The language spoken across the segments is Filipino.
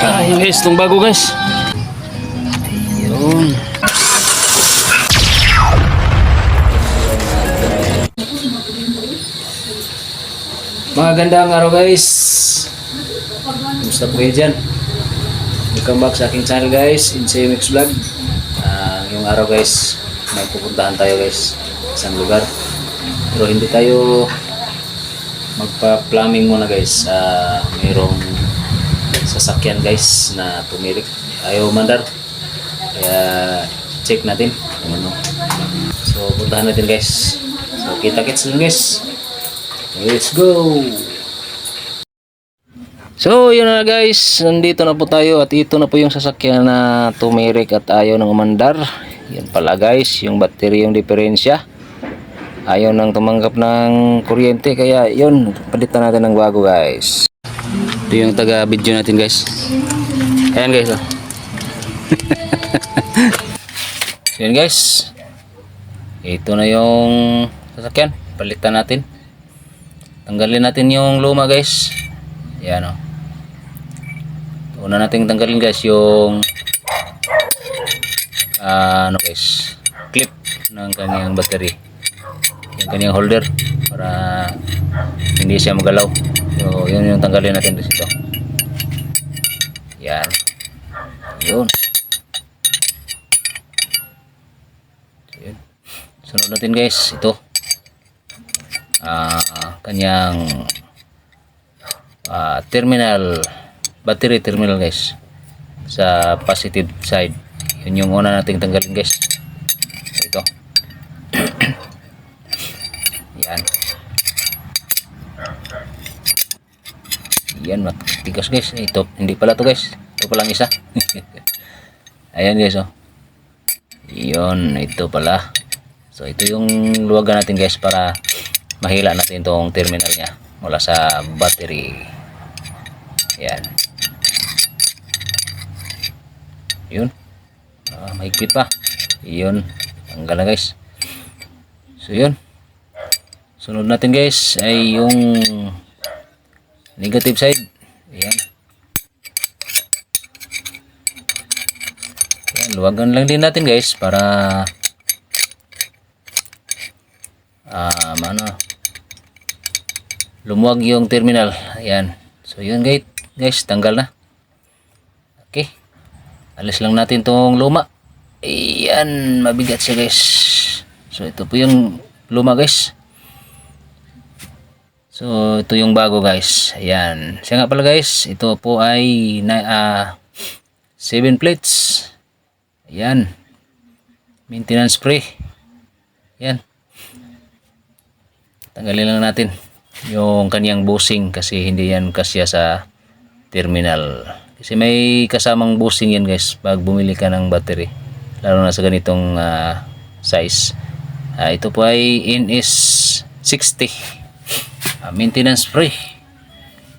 Ayun guys, itong bago guys. Ayun. Magandang araw guys. Kumusta po kayo dyan? Welcome back sa aking channel guys, Insemix Vlog. Ah, yung araw guys, may pupuntahan tayo guys, isang lugar. Pero hindi tayo magpa-plumbing muna guys. Ah, mayroong sasakyan guys na tumirik. Ayaw mandar. Kaya check natin ano. So puntahan natin guys. So kita-kits dun guys. Let's go! So, yun na guys. Nandito na po tayo at ito na po yung sasakyan na tumirik at ayaw ng umandar. Yan pala guys, yung battery yung diferensya. Ayaw nang tumanggap ng kuryente kaya yun, palitan natin ng bago guys. Ito yung taga video natin guys. Ayan guys. Oh. Yan guys. Ito na yung sasakyan. Palitan natin. Tanggalin natin yung luma guys. Yan o. Una nating tanggalin guys yung ah, ano guys clip ng kanyang battery. Yung kanyang holder para hindi siya magalaw. So yun yung tanggalin natin dito. Yan. Yun. Yun. Sunod natin guys ito ah kanyang ah, terminal battery terminal guys sa positive side yun yung una nating tanggalin guys ito yan yan matigas guys. Ito hindi pala to guys. Ito pa lang isa. Ayan guys oh. Yun ito pala. So ito yung luwagan natin guys para mahila natin tong terminal niya mula sa battery. Yan yun. Ah, mahigpit pa. Yun. Tanggal na guys. So yun. Sunod natin guys ay yung negative side. Yan yan luwagan lang din natin guys para ah ano lumuwag yung terminal. Ayan. So yun guys guys tanggal na. Okay. Alis lang natin tong luma. Ayan mabigat siya guys. So ito po yung luma guys So, ito yung bago guys. Ayan. Siya nga pala guys, ito po ay na, ah, uh, 7 plates. Ayan. Maintenance free. Ayan. Tanggalin lang natin yung kaniyang bushing kasi hindi yan kasya sa terminal. Kasi may kasamang bushing yan guys pag bumili ka ng battery. Lalo na sa ganitong uh, size. Uh, ito po ay NS60 uh, maintenance free.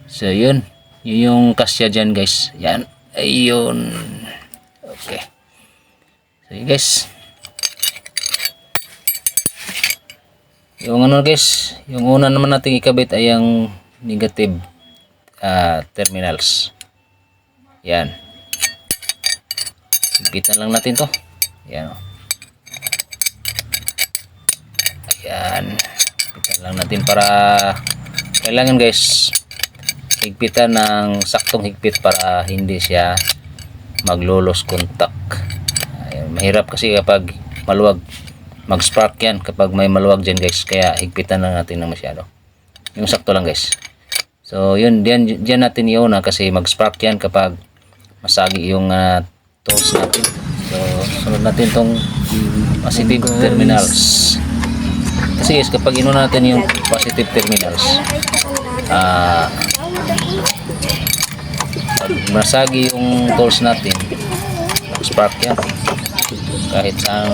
So yun. Yung kasya dyan guys. Yan. Ayun. Okay. So yun guys. Yung ano guys yung una naman natin ikabit ay ang negative uh, terminals. Yan. Higpitan lang natin to. Yan. Ayan. Higpitan lang natin para kailangan guys higpitan ng saktong higpit para hindi siya maglolos contact. Ayan. Mahirap kasi kapag maluwag mag-spark yan kapag may maluwag dyan guys kaya higpitan lang natin ng masyado yung sakto lang guys so yun diyan, diyan natin yun kasi mag-spark yan kapag masagi yung uh, tools natin so sunod natin tong positive terminals kasi guys kapag ino natin yung positive terminals ah masagi yung tools natin mag-spark yan kahit sa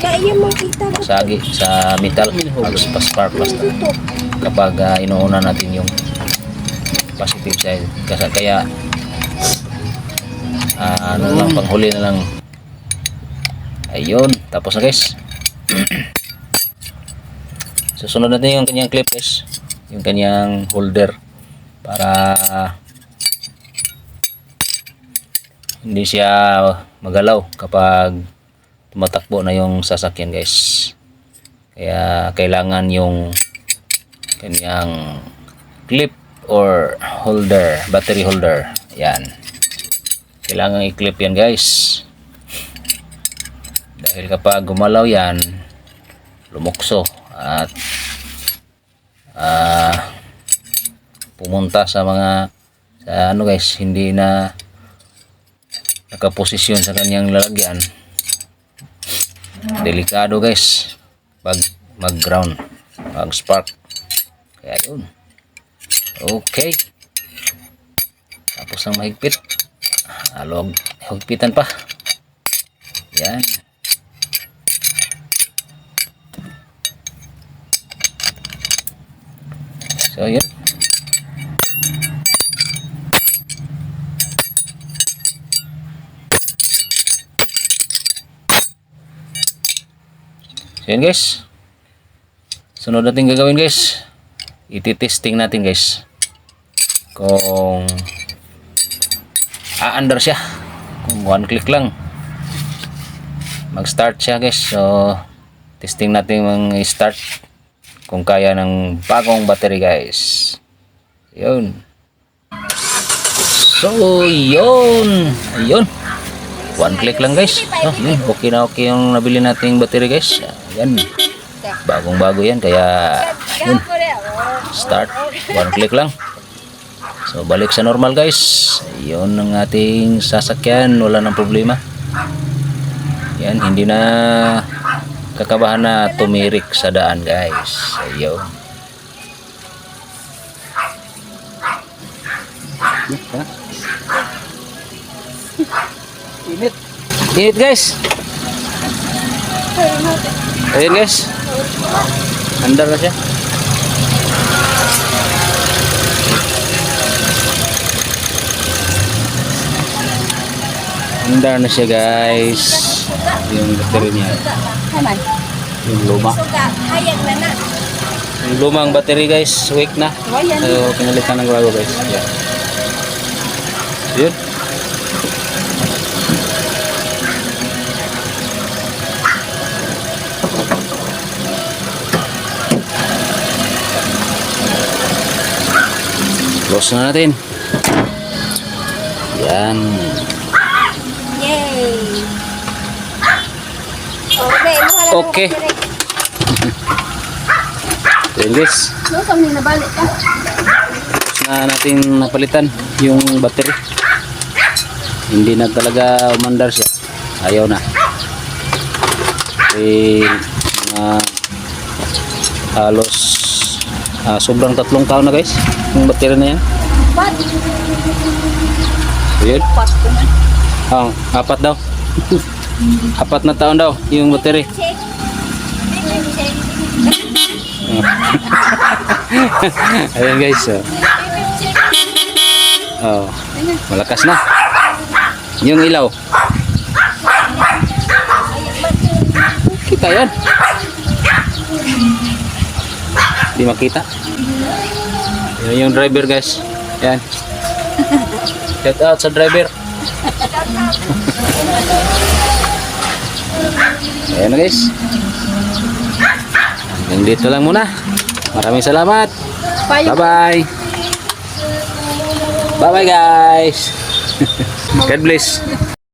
Kaya makita ko. sagi sa metal halos pa spark basta kapag ah, inuuna natin yung positive side kasi kaya ah, ano lang panghuli na lang ayun tapos na guys susunod natin yung kanyang clip yung kanyang holder para hindi siya magalaw kapag tumatakbo na yung sasakyan guys. Kaya kailangan yung kanyang clip or holder battery holder. Yan. Kailangan i-clip yan guys. Dahil kapag gumalaw yan lumukso at ah pumunta sa mga sa ano guys hindi na nakaposisyon sa kanyang lalagyan. Delikado guys pag mag ground mag spark kaya yun. Okay. Tapos ang mahigpit. Alog higpitan pa. Yan so yun So yun guys. Sunod natin gagawin guys. Iti-testing natin guys. Kung aandar siya. Kung one click lang. Mag-start siya guys. So testing natin ang start kung kaya ng bagong battery guys. Yun. So yun. Ayun. One click lang guys. No, yun. Okay na okay yung nabili nating battery guys. Yan. Bagong bago yan. Kaya yun. Start. One click lang. So balik sa normal guys. Yun ang ating sasakyan. Wala nang problema. Yan. Hindi na kakabahan na tumirik sa daan guys. Ayun. Init. Init guys. Ayun guys. Andar na siya. Andar na siya guys. Yung battery niya. Haman. Yung luma. Suga, hayag na na. Yung lumang battery guys. Weak na. Wayan. So, pinalitan ng bago guys. Yan. Yun. Close na natin. Yan. Yay! Okay, mo lang Okay. Yan guys. Tapos na natin napalitan yung battery. Hindi na talaga umandar siya. Ayaw na. Eh, mga halos ah, sobrang tatlong taon na guys yung battery na yan. Pat, So, yun. pat ko na. Ah, apat daw. apat na taon daw yung battery. Ayan guys. Oh. Oh, malakas na. Yung ilaw. Kita yan. Di makita. Yan yung driver guys. Yan. Shout out sa driver. Ayan na guys. Hanggang dito lang muna. Maraming salamat. Payo. Bye-bye. Bye-bye guys. God bless.